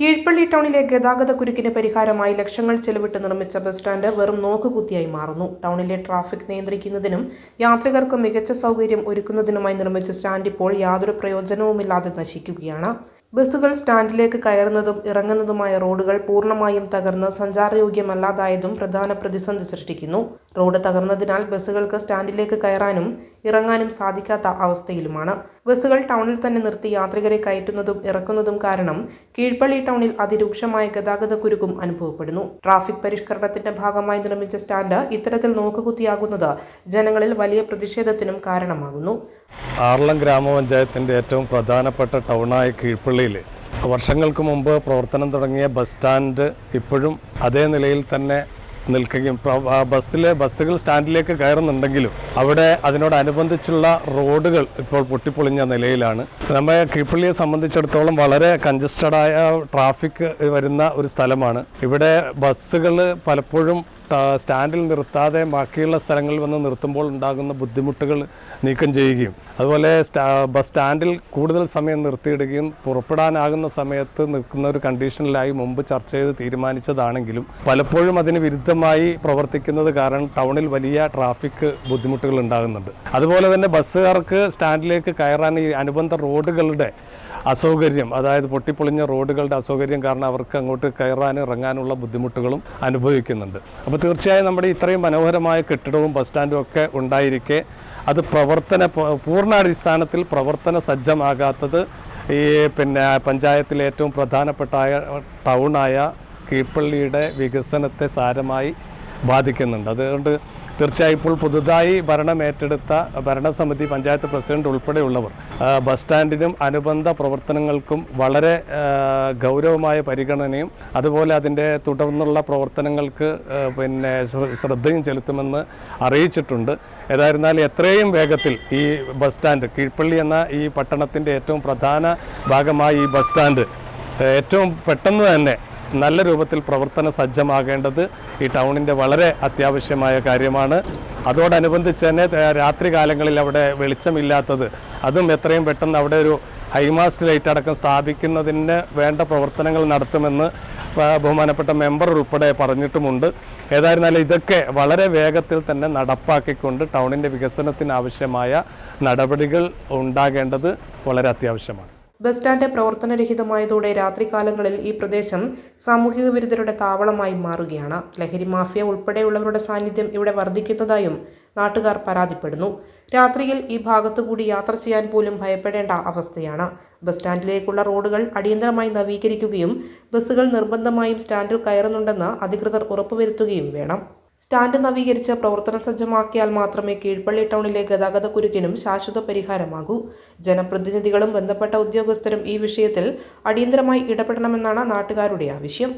കീഴ്പള്ളി ടൗണിലെ ഗതാഗത കുരുക്കിന് പരിഹാരമായി ലക്ഷങ്ങൾ ചെലവിട്ട് നിർമ്മിച്ച ബസ് സ്റ്റാൻഡ് വെറും നോക്കുകുത്തിയായി മാറുന്നു. ടൗണിലെ ട്രാഫിക് നിയന്ത്രിക്കുന്നതിനും യാത്രികർക്ക് മികച്ച സൗകര്യം ഒരുക്കുന്നതിനുമായി നിർമ്മിച്ച സ്റ്റാൻഡ് ഇപ്പോൾ യാതൊരു പ്രയോജനവുമില്ലാതെ നശിക്കുകയാണ്. ബസ്സുകൾ സ്റ്റാൻഡിലേക്ക് കയറുന്നതും ഇറങ്ങുന്നതുമായ റോഡുകൾ പൂർണമായും തകർന്ന് സഞ്ചാരയോഗ്യമല്ലാതായതും പ്രധാന പ്രതിസന്ധി സൃഷ്ടിക്കുന്നു. റോഡ് തകർന്നതിനാൽ ബസ്സുകൾക്ക് സ്റ്റാൻഡിലേക്ക് കയറാനും ഇറങ്ങാനും സാധിക്കാത്ത അവസ്ഥയിലുമാണ്. ബസ്സുകൾ ടൗണിൽ തന്നെ നിർത്തി യാത്രികരെ കയറ്റുന്നതും ഇറക്കുന്നതും കാരണം കീഴ്പള്ളി ടൗണിൽ അതിരൂക്ഷമായ ഗതാഗത കുരുക്കും അനുഭവപ്പെടുന്നു. ട്രാഫിക് പരിഷ്കരണത്തിന്റെ ഭാഗമായി നിർമ്മിച്ച സ്റ്റാൻഡ് ഇത്തരത്തിൽ നോക്കുകുത്തിയാകുന്നത് ജനങ്ങളിൽ വലിയ പ്രതിഷേധത്തിനും കാരണമാകുന്നു. ആർളം ഗ്രാമപഞ്ചായത്തിന്റെ ഏറ്റവും പ്രധാനപ്പെട്ട ടൗണായ കീഴ്പള്ളിയിൽ വർഷങ്ങൾക്ക് മുമ്പ് പ്രവർത്തനം തുടങ്ങിയ ബസ് സ്റ്റാൻഡ് ഇപ്പോഴും അതേ നിലയിൽ തന്നെ നിൽക്കുകയും ബസ്സിൽ ബസ്സുകൾ സ്റ്റാൻഡിലേക്ക് കയറുന്നുണ്ടെങ്കിലും അവിടെ അതിനോടനുബന്ധിച്ചുള്ള റോഡുകൾ ഇപ്പോൾ പൊട്ടിപ്പൊളിഞ്ഞ നിലയിലാണ്. നമ്മെ കീപ്പള്ളിയെ സംബന്ധിച്ചിടത്തോളം വളരെ കൺജസ്റ്റഡായ ട്രാഫിക് വരുന്ന ഒരു സ്ഥലമാണ്. ഇവിടെ ബസ്സുകൾ പലപ്പോഴും സ്റ്റാൻഡിൽ നിർത്താതെ ബാക്കിയുള്ള സ്ഥലങ്ങളിൽ വന്ന് നിർത്തുമ്പോൾ ഉണ്ടാകുന്ന ബുദ്ധിമുട്ടുകൾ നീക്കം ചെയ്യുകയും അതുപോലെ ബസ് സ്റ്റാൻഡിൽ കൂടുതൽ സമയം നിർത്തിയിടുകയും പുറപ്പെടാനാകുന്ന സമയത്ത് നിൽക്കുന്ന ഒരു കണ്ടീഷനിലായി മുമ്പ് ചർച്ച ചെയ്ത് തീരുമാനിച്ചതാണെങ്കിലും പലപ്പോഴും അതിന് വിരുദ്ധമായി പ്രവർത്തിക്കുന്നത് കാരണം ടൗണിൽ വലിയ ട്രാഫിക് ബുദ്ധിമുട്ടുകൾ ഉണ്ടാകുന്നുണ്ട്. അതുപോലെ തന്നെ ബസ്സുകാർക്ക് സ്റ്റാൻഡിലേക്ക് കയറാൻ ഈ അനുബന്ധ റോഡുകളുടെ അസൗകര്യം അതായത് പൊട്ടിപ്പൊളിഞ്ഞ റോഡുകളുടെ അസൗകര്യം കാരണം അവർക്ക് അങ്ങോട്ട് കയറാനും ഇറങ്ങാനുള്ള ബുദ്ധിമുട്ടുകളും അനുഭവിക്കുന്നുണ്ട്. അപ്പോൾ തീർച്ചയായും നമ്മുടെ ഇത്രയും മനോഹരമായ കെട്ടിടവും ബസ് സ്റ്റാൻഡും ഒക്കെ ഉണ്ടായിരിക്കെ. അത് പ്രവർത്തന പൂർണാടിസ്ഥാനത്തിൽ പ്രവർത്തന സജ്ജമാകാത്തത് ഈ പിന്നെ പഞ്ചായത്തിലെ ഏറ്റവും പ്രധാനപ്പെട്ട ടൗണായ കീഴ്പള്ളിയുടെ വികസനത്തെ സാരമായി ബാധിക്കുന്നുണ്ട്. അതുകൊണ്ട് തീർച്ചയായും ഇപ്പോൾ പുതുതായി ഭരണം ഏറ്റെടുത്ത ഭരണസമിതി പഞ്ചായത്ത് പ്രസിഡന്റ് ഉൾപ്പെടെയുള്ളവർ ബസ് സ്റ്റാൻഡിനും അനുബന്ധ പ്രവർത്തനങ്ങൾക്കും വളരെ ഗൗരവമായ പരിഗണനയും അതുപോലെ അതിന്റെ തുടർന്നുള്ള പ്രവർത്തനങ്ങൾക്ക് പിന്നെ ശ്ര- ശ്രദ്ധയും ചെലുത്തുമെന്ന് അറിയിച്ചിട്ടുണ്ട്. ഏതായിരുന്നാലും എത്രയും വേഗത്തിൽ ഈ ബസ് സ്റ്റാൻഡ് കീഴ്പള്ളി എന്ന ഈ പട്ടണത്തിന്റെ ഏറ്റവും പ്രധാന ഭാഗമായ ഈ ബസ് സ്റ്റാൻഡ് ഏറ്റവും പെട്ടെന്ന് തന്നെ നല്ല രൂപത്തിൽ പ്രവർത്തന സജ്ജമാകേണ്ടത് ഈ ടൗണിന്റെ വളരെ അത്യാവശ്യമായ കാര്യമാണ്. അതോടനുബന്ധിച്ച് തന്നെ രാത്രി കാലങ്ങളിൽ അവിടെ വെളിച്ചമില്ലാത്തത്. അതും എത്രയും പെട്ടെന്ന് അവിടെ ഒരു ഹൈമാസ്റ്റ് ലൈറ്റ് അടക്കം സ്ഥാപിക്കുന്നതിന് വേണ്ട പ്രവർത്തനങ്ങൾ നടത്തുമെന്ന് ബഹുമാനപ്പെട്ട മെമ്പർ ഉൾപ്പെടെ പറഞ്ഞിട്ടുമുണ്ട്. ഏതായിരുന്നാലും ഇതൊക്കെ വളരെ വേഗത്തിൽ തന്നെ നടപ്പാക്കിക്കൊണ്ട് ടൗണിന്റെ വികസനത്തിനാവശ്യമായ നടപടികൾ ഉണ്ടാകേണ്ടത് വളരെ അത്യാവശ്യമാണ്. ബസ് സ്റ്റാൻഡ് പ്രവർത്തനരഹിതമായതോടെ രാത്രികാലങ്ങളിൽ ഈ പ്രദേശം സാമൂഹിക വിരുദ്ധരുടെ താവളമായി മാറുകയാണ്. ലഹരി മാഫിയ ഉൾപ്പെടെയുള്ളവരുടെ സാന്നിധ്യം ഇവിടെ വർദ്ധിക്കുന്നതായും നാട്ടുകാർ പരാതിപ്പെടുന്നു. രാത്രിയിൽ ഈ ഭാഗത്തുകൂടി യാത്ര ചെയ്യാൻ പോലും ഭയപ്പെടേണ്ട അവസ്ഥയാണ്. ബസ് സ്റ്റാൻഡിലേക്കുള്ള റോഡുകൾ അടിയന്തരമായി നവീകരിക്കുകയും ബസ്സുകൾ നിർബന്ധമായും സ്റ്റാൻഡിൽ കയറുന്നുണ്ടെന്ന് അധികൃതർ ഉറപ്പുവരുത്തുകയും വേണം. സ്റ്റാൻഡ് നവീകരിച്ച് പ്രവർത്തന സജ്ജമാക്കിയാൽ മാത്രമേ കീഴ്പള്ളി ടൗണിലെ ഗതാഗത കുരുക്കിനും ശാശ്വത പരിഹാരമാകൂ. ജനപ്രതിനിധികളും ബന്ധപ്പെട്ട ഉദ്യോഗസ്ഥരും ഈ വിഷയത്തിൽ അടിയന്തരമായി ഇടപെടണമെന്നാണ് നാട്ടുകാരുടെ ആവശ്യം.